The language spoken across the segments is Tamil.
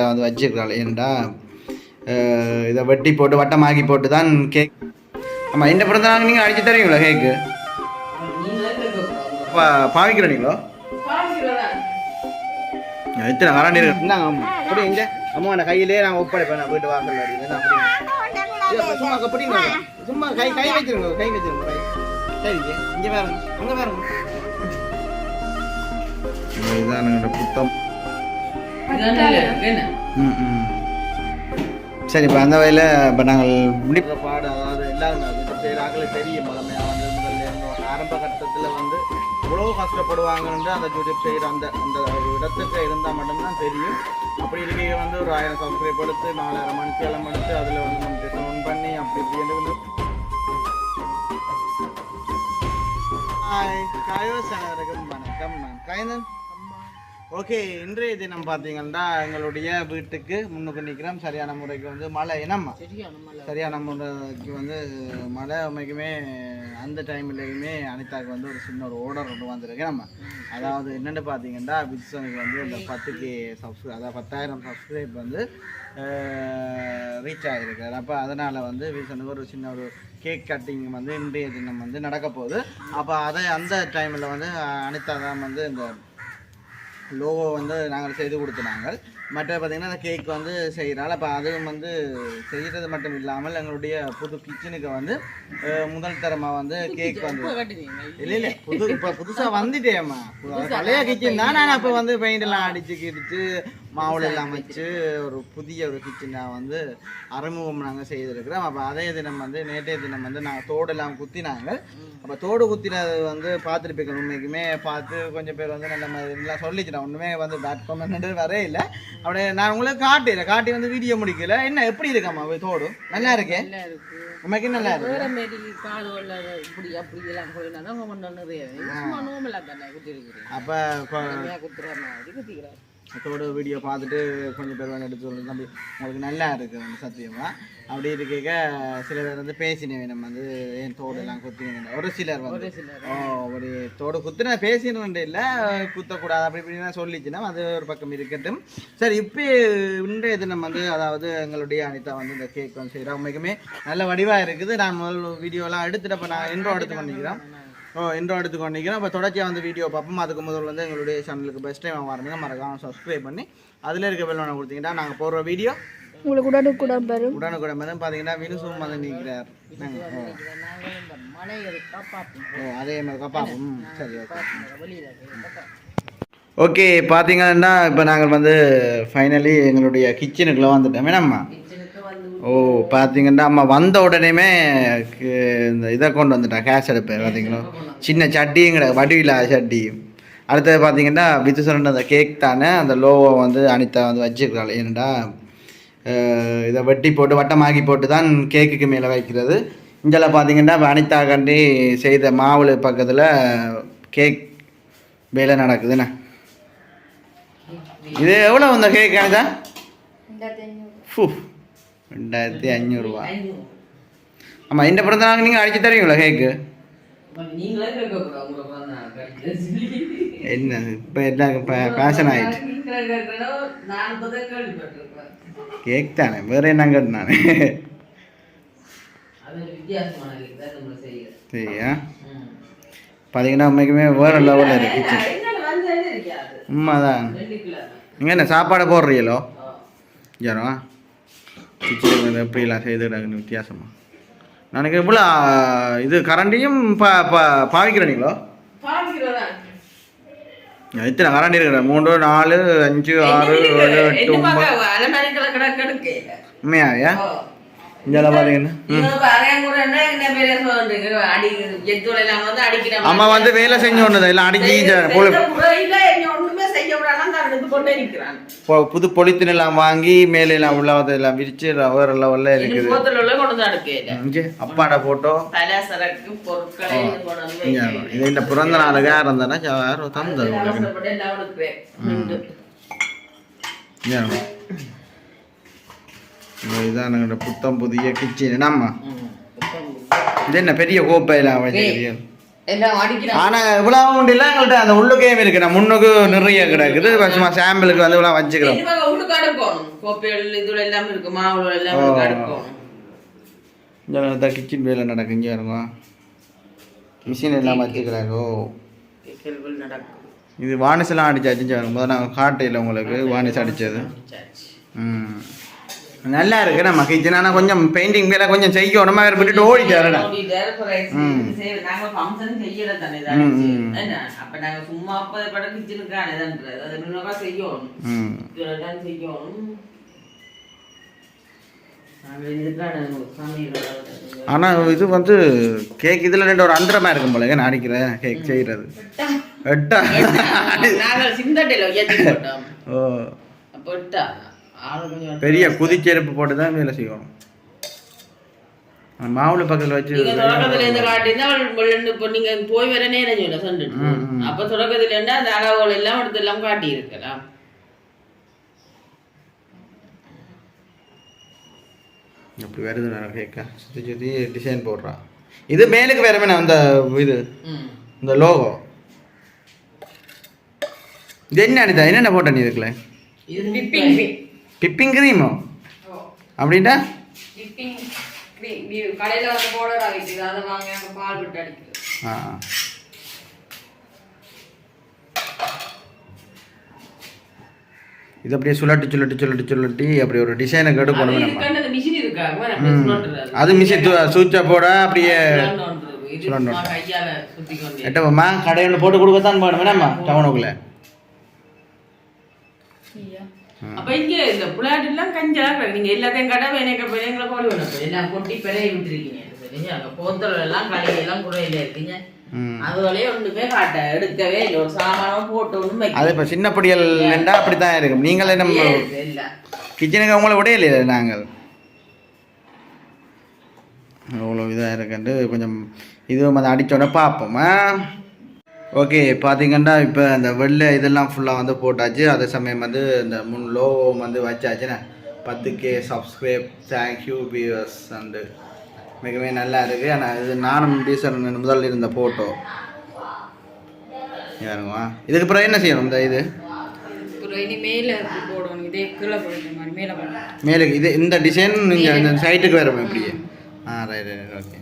வந்து வச்சுருக்காள். ஏன்டா இதை வெட்டி போட்டு வட்டமாக்கி போட்டு தான் கேக் ஆமாம் இந்த பிறந்த நாள் நீங்கள் அடிச்சு தருவீங்களா கேக்கு பா பாவிக்கிறீங்களோ எத்தனை இருக்கு. இந்தாங்க அம்மா அப்படி இங்க அம்மா நான் கையிலே நான் ஒப்படைப்பேன். நான் வீட்டு வாசல் அப்படி சும்மா அப்படிங்க சும்மா கை கை வச்சிருங்க கை வச்சிருங்க கை சரிங்க இங்க பாருங்க அங்க பாருங்க இதுதான் புத்தம். சரி இப்போ அந்த வகையில் இப்போ நாங்கள் முடிப்பு பாடு அதாவது எல்லாரும் அது செய்கிறாங்களே தெரியும். முதன்மையாக வந்து முதல்ல. ஆரம்ப கட்டத்தில் வந்து இவ்வளோ கஷ்டப்படுவாங்கன்னு அந்த யூடியூப் செய்கிற அந்த அந்த இடத்துக்கு இருந்தால் மட்டும்தான் தெரியும். அப்படி இருக்கையில் வந்து ஒரு ஆயிரம் சப்ஸ்கிரைப் எடுத்து நாலாயிரம் மணிக்கு எல்லாம் எடுத்து அதில் வந்து நம்ம டிஸ்கவுண்ட் பண்ணி அப்படி இப்படி வந்து ஹாய் காயோஸ் அனைவருக்கும் வணக்கம் நான் காயந்தன் ஓகே இன்றைய தினம் பார்த்தீங்கன்னா எங்களுடைய வீட்டுக்கு முன்னுக்கு நிற்கிறோம். சரியான முறைக்கு வந்து மழை. என்னம்மா சரியான முறைக்கு வந்து மழை உண்மைக்குமே அந்த டைம்லேயுமே அனிதாக்கு வந்து ஒரு சின்ன ஒரு ஆர்டர் கொண்டு வந்திருக்கு. நம்ம அதாவது என்னென்னு பார்த்தீங்கன்னா பிட்சனுக்கு வந்து இந்த பத்துக்கு சப்ஸ்கிரை அதாவது பத்தாயிரம் சப்ஸ்கிரைப் வந்து ரீச் ஆகிருக்காரு அப்போ அதனால் வந்து வில்சனுக்கு ஒரு சின்ன ஒரு கேக் கட்டிங் வந்து இன்றைய தினம் வந்து நடக்க போகுது. அப்போ அதை அந்த டைமில் வந்து அனிதா தான் வந்து இந்த லோகோ வந்து நாங்கள் செய்து கொடுத்துனாங்க மற்ற பார்த்திங்கன்னா அந்த கேக் வந்து செய்கிறாள் அப்போ அதுவும் வந்து செய்கிறது மட்டும் இல்லாமல் எங்களுடைய புது கிச்சனுக்கு வந்து முதல் தரமாக வந்து கேக் வந்து இல்லை இல்லை புது இப்போ புதுசாக வந்துட்டேம்மா. பழைய கிச்சன் தான் நான் அப்போ வந்து பெயிண்ட் எல்லாம் அடிச்சு கிடிச்சு மாவுல எல்லாம் வச்சு ஒரு புதிய ஒரு கிச்சனாக வந்து அறிமுகம் நாங்கள் செய்திருக்கிறோம். அப்போ அதே தினம் வந்து நேற்றைய தினம் வந்து நாங்கள் தோடெல்லாம் குத்தினாங்க. அப்போ தோடு குத்தினது வந்து பார்த்துருப்பீங்க உண்மைக்குமே. பார்த்து கொஞ்சம் பேர் வந்து நல்ல மாதிரி எல்லாம் சொல்லிச்சிட்டேன் ஒன்றுமே வந்து பேட் கமெண்ட் வரே இல்லை. அப்படியே நான் உங்களுக்கு காட்டிடுறேன் காட்டி வந்து வீடியோ முடிக்கல. என்ன எப்படி இருக்கம்மா போய் தோடு? நல்லா இருக்கே? உண்மைக்கு நல்லா இருக்கு? வேற மாரி காது உள்ள இப்படி அப்படி எல்லாம் போயினா தான் கொஞ்சம் நிறைய. அப்போ குத்துற மாதிரி குத்திக்கிறார் தோடு வீடியோ பார்த்துட்டு கொஞ்சம் பேர் வந்து எடுத்து சொல்லி தம்பி உங்களுக்கு நல்லா இருக்கு வந்து சத்தியமா. அப்படி இருக்க சில பேர் வந்து பேசினேன் நம்ம வந்து ஏன் தோடு எல்லாம் குத்தினீங்க ஒரு சிலர் வந்து. ஓ ஒரு தோடு குத்துன பேசினு இல்லை குத்தக்கூடாது அப்படி இப்படின்னு சொல்லிச்சுன்னா அது ஒரு பக்கம் இருக்கட்டும். சரி இப்போ இன்றைய தினம் வந்து அதாவது எங்களுடைய அனிதா வந்து இந்த கேக் வந்து செய்கிறோம் உண்மைக்குமே நல்ல வடிவாக இருக்குது. நான் முதல் வீடியோலாம் எடுத்துட்டு அப்போ நான் இன்ட்ரோ எடுத்து பண்ணிக்கிறேன். இன்ட்ரோ எடுத்து கொண்டிருக்கிறோம் இப்போ தொடர்ச்சியாக வந்து வீடியோ பார்ப்போம். அதுக்கு முதல்ல வந்து எங்களுடைய சேனலுக்கு பெஸ்ட் டைம் வரணுங்க மறக்காம சப்ஸ்கிரைப் பண்ணி அதில் இருக்க பெல் கொடுத்தீங்கன்னா நாங்கள் போடுற வீடியோ உங்களுக்கு உடனுக்குடன் வரும். உடனுக்குடன் வந்து பார்த்தீங்கன்னா வினுசும் வந்து நிற்கிறார் ஓ. அதே மாதிரி பார்ப்போம் ம், சரி ஓகே. ஓகே பார்த்தீங்கன்னா இப்போ நாங்கள் வந்து ஃபைனலி எங்களுடைய கிச்சனுக்குள்ளே வந்துட்டோம். வேணாம்மா ஓ பார்த்தீங்கன்னா அம்மா வந்த உடனேமே கு- இந்த இதை கொண்டு வந்துட்டேன் கேஸ் அடுப்பு பார்த்தீங்களா சின்ன சட்டிங்கிற வடிவில்லா சட்டி. அடுத்தது பார்த்தீங்கன்னா வித்து சொன்ன அந்த கேக் தானே அந்த லோவோ வந்து அனிதா வந்து வச்சுருக்காள். ஏன்டா இதை வெட்டி போட்டு வட்டமாக்கி போட்டு தான் கேக்குக்கு மேலே வைக்கிறது. இங்கெல்லாம் பார்த்தீங்கன்னா அனிதா கண்டி செய்த மாவுளு பக்கத்தில் கேக் வேலை நடக்குதுண்ணே இது எவ்வளோ இந்த கேக் அனிதா? ஃபூ. ரெண்டாயிரத்தி அஞ்சூறுரூவா ஆமாம் இந்த பிறந்த நாள் நீங்கள் அடிச்சு தருவீங்களா கேக்கு நீங்களே என்ன இப்போ எல்லாருக்கும் பேஷன் ஆகிட்டு நீங்களே கேக் தானே வேறு என்ன கேட்டு நான்? சரியா? பார்த்தீங்கன்னா உண்மைக்குமே வேறு லெவலில் இருக்கு கிச்சன் உண்மைதான். நீங்கள் என்ன சாப்பாடு போடுறீங்களோ? யாரோ கிச்சன் வந்து எப்படிலாம் செய்துடாங்கன்னு வித்தியாசமா? எனக்கு இவ்வளோ இது கரண்டியும் பா பா பாவிக்கிறீங்களோ எத்தனை கரண்டி இருக்கிற மூன்று நாலு அஞ்சு ஆறு ஏழு எட்டு ஒன்பது. அலமாரிக்கல கிடக்கு எடுக்க உண்மையாவியா இங்கெல்லாம் பார்த்தீங்கன்னா ம். அம்மா வந்து வேலை செஞ்சு ஒன்று எல்லாம் அடிச்சு இந்த பொழு- பொ- புது பொலித்தின் எல்லாம் வாங்கி மேலே எல்லாம் உள்ளவத்தை எல்லாம் விரிச்சு வேற லெவல்ல இருக்குது. இங்கே அப்பாட போட்டோ. இது இந்த பிறந்த நாளுக்கு இருந்தானா யாரோ தந்தது. இதுதான் எங்களோட புத்தம் புதிய கிச்சன். நம்ம. இது என்ன பெரிய கோப்பையெல்லாம் வச்சுக்கிறீங்க எல்லாம் அடிக்கிறான் ஆனா இவ்வளவு உண்டு இல்லை எங்கள்கிட்ட அந்த உள்ளுக்கே இருக்கு. நான் முன்னுக்கு நிறைய கிடக்குது. சும்மா சாம்பிளுக்கு வந்து இவ்வளவு வச்சுக்கிறோம். இந்த கிச்சன் வேலை நடக்கு. இங்கே இருக்கும் மிஷின் எல்லாம் வச்சுக்கிறாங்க. இது வானிஸ் எல்லாம் அடிச்சாச்சு முதல்ல நாங்கள் காட்டையில் உங்களுக்கு. வானிஸ் அடித்தது. ம். நல்லா இருக்கு நம்ம கிச்சன் ஆனால் கொஞ்சம் பெயிண்டிங் வேலை கொஞ்சம் செய்யணும்? வேறு விட்டுட்டு ஓடிட்டாருடா ம். இது ஆனால் வந்து கேக் இதில் ரெண்டு ஒரு அந்தரமாக இருக்கும் போல நான் அடிக்கிறேன் கேக் செய்கிறது எட்டா. ஓ. பெரிய குதிச்செருப்பு போட்டு தான் வேலை செய்யணும். மாவுள பக்கத்தில் வச்சு நீங்க தொடக்கத்துல இருந்து காட்டினா இப்ப நீங்க போய் வர நேரம் சொல்ல ம். அப்ப தொடக்கத்துல இருந்து அந்த அளவுகள் எல்லாம் எடுத்து எல்லாம் காட்டி இருக்கலாம் அப்படி வருது நான் கேட்க. சுற்றி சுற்றி டிசைன் போடுறான். இது மேலுக்கு வேற வேணாம் அந்த இது. இந்த லோகோ இது என்ன அனிதா? என்னென்ன போட்ட நீ இதுக்குள்ள? பிப்பிங் கிரீமோ அப்படின்ட்டா? ஆ. இது அப்படியே சுழட்டி சுழட்டி சுழட்டி சுழட்டி அப்படி ஒரு டிசைனை அது கெடுக்கணும் நம்ம. அது. மிஷின் சுவிட்சை போட அப்படியே இது சுழண்டு. சும்மா கையால சுத்தி கொண்டு. எட்டப்பம்மா கடையில் போட்டு கொடுக்கத்தான் போகணும் வேணாம்மா டவுனுக்குள்ளே அப்ப இங்க இந்த புலாட் எல்லாம் கஞ்சா. நீங்க எல்லாத்தையும் கடை வேணைக்க பிள்ளைங்களை போட வேணும் எல்லாம் கொட்டி பிழைய விட்டுருக்கீங்க? சரிங்க அங்க போத்தல் எல்லாம் குறையில இருக்கீங்க. அதுவரையே காட்ட எடுக்கவே இல்லை. ஒரு சாமானம் போட்டு அது இப்போ சின்ன பொடியல் நின்றா அப்படி தான் இருக்கும். நீங்களே இல்ல. கிச்சனுக்கு அவங்கள விட இல்லையா நாங்கள்? அவ்வளோ இதாக இருக்குன்ட்டு கொஞ்சம் இதுவும் அதை அடித்தோடனே பார்ப்போமா. ஓகே பார்த்தீங்கன்னா இப்போ இந்த வெள்ளை இதெல்லாம் ஃபுல்லாக வந்து போட்டாச்சு. அதே சமயம் வந்து இந்த முன் லோ வந்து வச்சாச்சுண்ணே பத்து K subscribe thank you viewers and மிகவே நல்லா இருக்குது ஆனால் இது நானும் டீசன் முதல்ல இருந்த ஃபோட்டோ யாருங்கம்மா இதுக்கு பிறகு என்ன செய்யணும் இந்த இது? மேல இதே இந்த டிசைன் நீங்கள் இந்த சைட்டுக்கு வேறு இப்படியே. ஆ ரைட் ரைட் ஓகே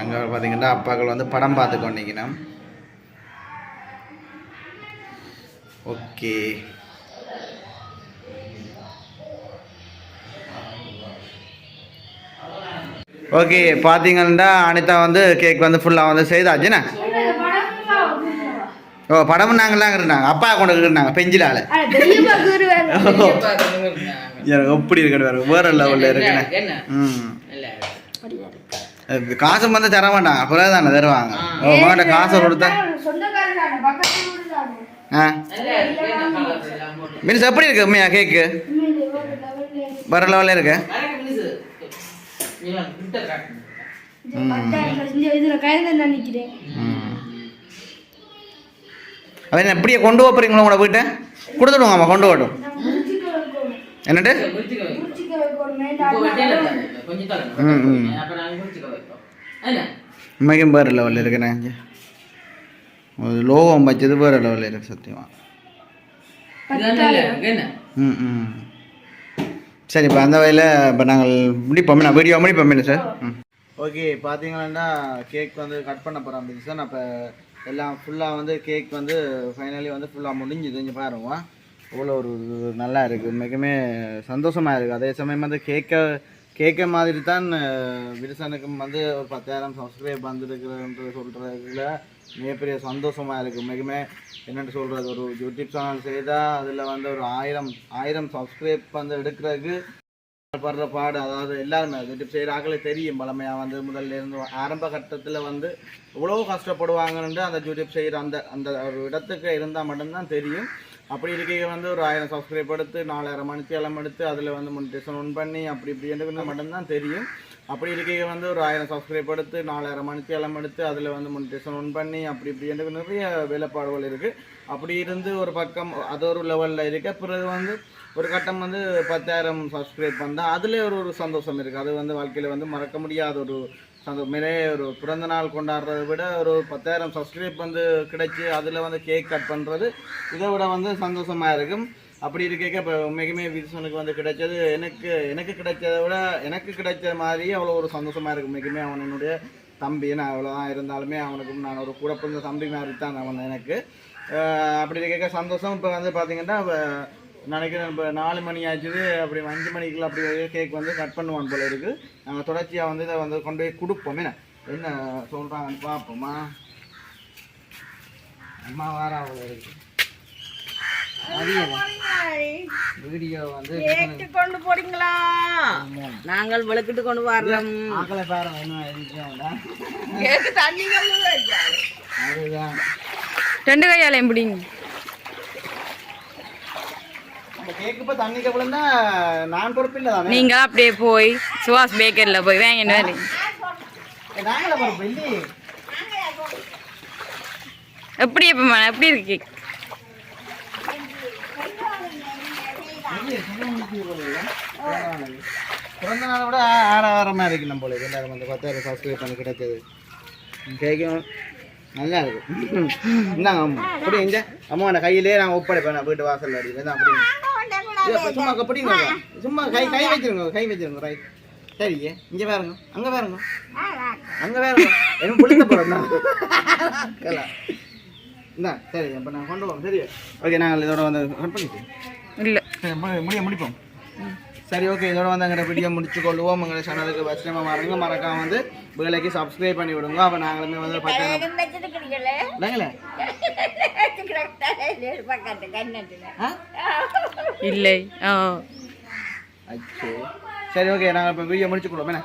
அங்கே பார்த்தீங்கன்னா அப்பாக்கள் வந்து படம் பார்த்து கொண்டிக்கணும் ஓகே. ஓகே பார்த்தீங்கன்னா அனிதா வந்து கேக் வந்து ஃபுல்லாக வந்து செய்தாச்சுண்ணே ஓ படமும் நாங்களாம் இருந்தாங்க அப்பா கொண்டு இருந்தாங்க பெஞ்சிலால எனக்கு எப்படி இருக்கு வேற வேற லெவலில் இருக்குண்ணே ம். காசு வந்து தர மாட்டாங்க. அப்புறம் தானே தருவாங்க. உங்கள்கிட்ட காசை கொடுத்தா ஆ. மீன்ஸ் எப்படி இருக்கு உண்மையா கேக்கு? வேற லெவலில் இருக்கு? அவன் என்ன இப்படியே கொண்டு போறீங்களா உங்களோட வீட்டை? கொடுத்துடுவாங்க அம்மா கொண்டு போட்டும் என்னட்டு இப்போ? உண்மைக்கும் வேறு லெவலில் இங்கே ஒரு லோகம் வச்சது வேறு லெவலில் இருக்கு சத்தியமாக? ம் ம் சரி இப்போ அந்த வகையில் இப்போ நாங்கள் முடிப்போம் நான் வீடியோ முடிப்போம் சார் ம் ஓகே பார்த்தீங்கன்னா கேக் வந்து கட் பண்ண போகிறோம் சார் அப்போ எல்லாம் ஃபுல்லாக வந்து கேக் வந்து ஃபைனலி வந்து ஃபுல்லாக முடிஞ்சுது இங்கே பாருங்க அவ்வளோ ஒரு நல்லா இருக்குது உண்மைக்குமே சந்தோஷமாக இருக்குது அதே சமயம் வந்து கேட்க கேட்க மாதிரி தான் விருசனுக்கு வந்து ஒரு பத்தாயிரம் சப்ஸ்கிரைப் வந்துருக்குறன்ற சொல்கிறதுல மிகப்பெரிய சந்தோஷமாக இருக்குது உண்மைக்குமே என்னென்னு சொல்கிறது ஒரு யூடியூப் சேனல் செய்தால் அதில் வந்து ஒரு ஆயிரம் ஆயிரம் சப்ஸ்கிரைப் வந்து எடுக்கிறதுக்கு படுற பாடு. அதாவது எல்லாருமே யூடியூப் செய்கிறாக்களே தெரியும். பழமையாக வந்து முதல்ல இருந்து ஆரம்ப கட்டத்தில் வந்து எவ்வளோ கஷ்டப்படுவாங்கன்ட்டு அந்த யூடியூப் செய்கிற அந்த அந்த ஒரு இடத்துக்கு இருந்தால் மட்டும்தான் தெரியும். அப்படி இருக்கையில் வந்து ஒரு ஆயிரம் சப்ஸ்கிரைப் எடுத்து நாலாயிரம் மணிக்கு எல்லாம் எடுத்து அதில் வந்து மொனிடேஷன் ஒன் பண்ணி அப்படி இப்படி என்று மட்டும்தான் தெரியும். அப்படி இருக்கையில் வந்து ஒரு ஆயிரம் சப்ஸ்கிரைப் எடுத்து நாலாயிரம் மணிக்கு எல்லாம் எடுத்து அதில் வந்து மொனிடேஷன் ஒன் பண்ணி அப்படி இப்படி என்று நிறைய வேலைப்பாடுகள் இருக்குது அப்படி இருந்து ஒரு பக்கம் அது ஒரு லெவலில் இருக்க பிறகு வந்து ஒரு கட்டம் வந்து பத்தாயிரம் சப்ஸ்கிரைப் பண்ணால் அதில் ஒரு ஒரு சந்தோஷம் இருக்குது அது வந்து வாழ்க்கையில் வந்து மறக்க முடியாத ஒரு சந்தோ மேலே ஒரு பிறந்த நாள் கொண்டாடுறதை விட ஒரு பத்தாயிரம் சப்ஸ்கிரைப் வந்து கிடைச்சி அதில் வந்து கேக் கட் பண்ணுறது இதை விட வந்து சந்தோஷமாக இருக்கும். அப்படி இருக்க இப்போ உண்மைக்குமே வில்சனுக்கு வந்து கிடைச்சது எனக்கு எனக்கு கிடைச்சதை விட எனக்கு கிடைச்ச மாதிரி அவ்வளோ ஒரு சந்தோஷமாக இருக்கும். உண்மைக்குமே அவன் என்னுடைய தம்பி நான் அவ்வளோதான் இருந்தாலுமே அவனுக்கும் நான் ஒரு கூட பிறந்த தம்பி மாதிரி தான் அவன் எனக்கு. அப்படி இருக்க சந்தோஷம் இப்போ வந்து பார்த்திங்கன்னா நினைக்கிறேன் இப்போ நாலு மணி ஆச்சுது அப்படி அஞ்சு மணிக்குள்ள அப்படி கேக் வந்து கட் பண்ணுவான் போல இருக்கு. நாங்கள் தொடர்ச்சியாக வந்து இதை வந்து கொண்டு போய் கொடுப்போம். என்ன? என்ன சொல்கிறாங்கன்னு பார்ப்போமா? அம்மா வார அவ்வளோ இருக்கு. வீடியோ வந்து கொண்டு போறீங்களா? நாங்கள் விளக்கிட்டு கொண்டு வர்றோம் ஆக்களை பாருங்க தண்ணி அதுதான். ரெண்டு கையாலையும் பிடிங்க. இந்த கேக்கு இப்போ தண்ணி கப்பலன்னா நான் பொறுப்பில்லை தானே? நீங்க அப்படியே போய் சுவாஸ் பேக்கரில போய் வாங்கிட்டு வரீங்க. நாங்களே பொறுப்பு? இல்லையே. எப்படி எப்பமா எப்படி இருக்கு கேக் பிறந்த நாளை விட ஆறாயிரமாக இருக்கு நம்ம போல எல்லாரும் வந்து பத்தாயிரம் சப்ஸ்கிரைப் பண்ணி கிடைச்சது கேக்கும். நல்லா இருக்கு. இந்தாங்க அம்மா. அப்படி எங்க அம்மா கையிலே நான் ஒப்படைப்பேன். வீட்டு வாசல்ல அடி இதான் அப்படி இல்ல, இப்ப சும்மா அப்படிங்க சும்மா கை கை வச்சிருங்க கை வச்சிருங்க ரைட் சரி இங்க பாருங்க அங்க பாருங்க. அங்க பாருங்க. என்ன புளித்த போறோம் இந்தா சரி அப்போ நான் கொண்டு போவோம் சரி. ஓகே நாங்கள் இதோட வந்து கட் பண்ணிட்டோம் இல்ல. முடிய முடிப்போம். சரி ஓகே இதோட வந்து எங்களோட வீடியோ முடிச்சு கொள்வோம் எங்களை சேனலுக்கு வச்சுமா வரங்க மறக்காம வந்து வேலைக்கு சப்ஸ்கிரைப் பண்ணி விடுங்க. அப்போ நாங்களுமே வந்து ஆ? இல்லை. ஆ. அச்சோ. சரி ஓகே நாங்கள் இப்போ வீடியோ முடிச்சு கொடுவோம் என்ன?